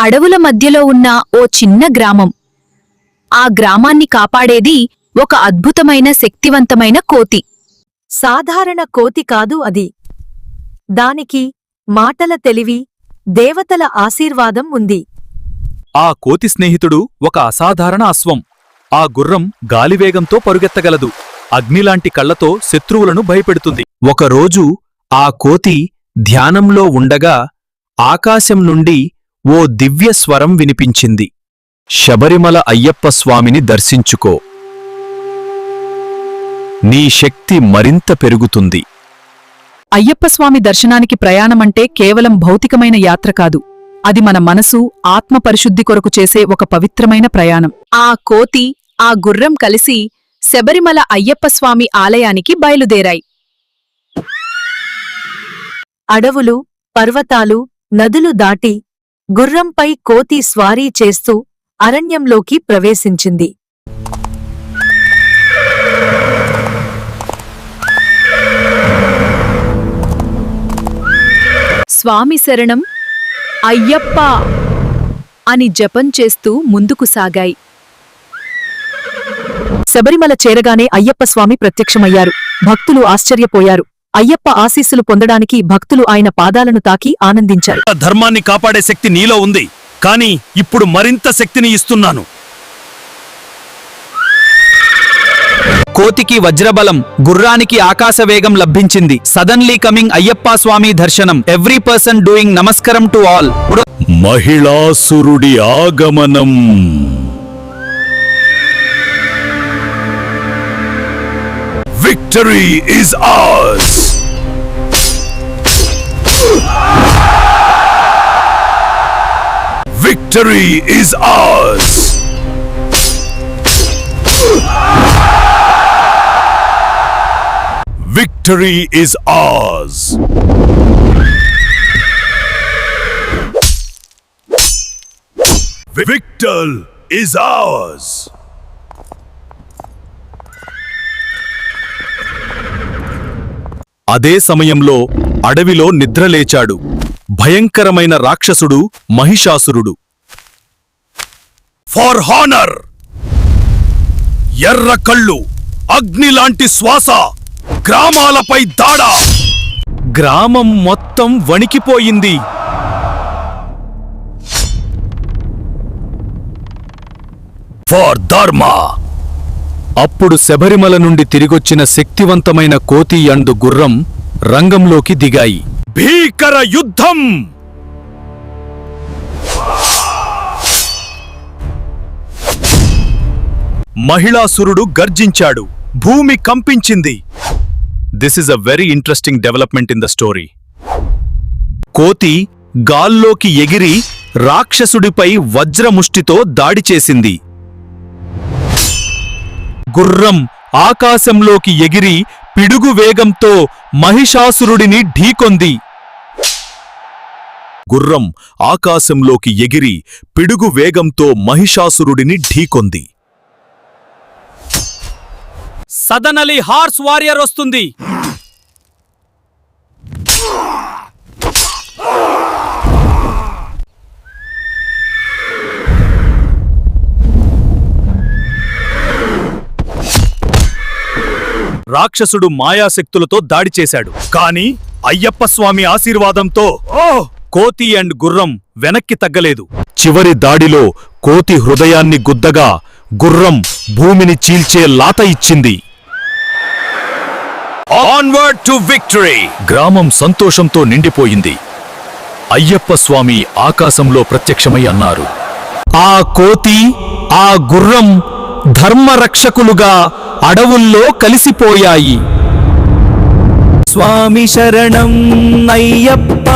అడవుల మధ్యలో ఉన్న ఓ చిన్న గ్రామం. ఆ గ్రామాన్ని కాపాడేది ఒక అద్భుతమైన శక్తివంతమైన కోతి. సాధారణ కోతి కాదు అది. దానికి మాటల తెలివి దేవతల ఆశీర్వాదం ఉంది. ఆ కోతి స్నేహితుడు ఒక అసాధారణ అశ్వం. ఆ గుర్రం గాలివేగంతో పరుగెత్తగలదు. అగ్నిలాంటి కళ్ళతో శత్రువులను భయపెడుతుంది. ఒకరోజు ఆ కోతి ధ్యానంలో ఉండగా ఆకాశం నుండి ఓ దివ్య స్వరం వినిపించింది. శబరిమల అయ్యప్ప స్వామిని దర్శించుకో. నీ శక్తి మరింత పెరుగుతుంది. అయ్యప్పస్వామి దర్శనానికి ప్రయాణమంటే కేవలం భౌతికమైన యాత్ర కాదు. అది మన మనసు ఆత్మ పరిశుద్ధి కొరకు చేసే ఒక పవిత్రమైన ప్రయాణం. ఆ కోతి ఆ గుర్రం కలిసి శబరిమల అయ్యప్పస్వామి ఆలయానికి బయలుదేరాయి. అడవులు పర్వతాలు నదులు దాటి గుర్రంపై కోతి స్వారీ చేస్తూ అరణ్యంలోకి ప్రవేశించింది. స్వామి శరణం అయ్యప్ప అని జపం చేస్తూ ముందుకు సాగాయి. శబరిమల చేరగానే అయ్యప్ప స్వామి ప్రత్యక్షమయ్యారు. భక్తులు ఆశ్చర్యపోయారు. అయ్యప్ప ఆశీస్సులు పొందడానికి భక్తులు ఆయన పాదాలను తాకి ఆనందించారు. ధర్మాన్ని కాపాడే శక్తి నీలో ఉంది కానీ ఇప్పుడు మరింత శక్తిని ఇస్తున్నాను. కోతికి వజ్రబలం గుర్రానికి ఆకాశవేగం లభించింది. సడన్లీ కమింగ్ అయ్యప్ప స్వామి దర్శనం. ఎవ్రీ పర్సన్ డూయింగ్ నమస్కారం టు ఆల్ మహిళాసురుడి ఆగమనం. victory is ours! Victory is ours! Victory is ours! Victor is ours! అదే సమయంలో అడవిలో నిద్రలేచాడు భయంకరమైన రాక్షసుడు మహిషాసురుడు. ఫార్ హానర్ ఎర్ర కళ్ళు అగ్నిలాంటి శ్వాస గ్రామాలపై దాడ! గ్రామం మొత్తం వణికిపోయింది. ఫార్ ధర్మ అప్పుడు శబరిమల నుండి తిరిగొచ్చిన శక్తివంతమైన కోతి అండు గుర్రం రంగంలోకి దిగాయి. భీకర యుద్ధం! మహిళాసురుడు గర్జించాడు. భూమి కంపించింది. This is a very interesting development in the story కోతి గాల్లోకి ఎగిరి రాక్షసుడిపై వజ్రముష్టితో దాడి చేసింది. గుర్రం ఆకాశంలోకి ఎగిరి పిడుగు వేగంతో మహిషాసురుడిని ఢీకొంది. గుర్రం ఆకాశంలోకి ఎగిరి పిడుగు వేగంతో మహిషాసురుడిని ఢీకొంది. సదనలి హార్స్ వారియర్ వస్తుంది. రాక్షసుడు మాయాశక్తులతో దాడి చేశాడు. కాని అయ్యప్ప స్వామి ఆశీర్వాదంతో ఓ! కోతి అండ్ గుర్రం వెనక్కి తగ్గలేదు. చివరి దాడిలో కోతి హృదయాన్ని గుద్దగా గుర్రం భూమిని చీల్చే లాత ఇచ్చింది. ఆన్వర్డ్ టు విక్టరీ గ్రామం సంతోషంతో నిండిపోయింది. అయ్యప్ప స్వామి ఆకాశంలో ప్రత్యక్షమై అన్నారు. ఆ కోతి ఆ గుర్రం ధర్మరక్షకులుగా అడవుల్లో కలిసిపోయాయి. స్వామి శరణం అయ్యప్ప.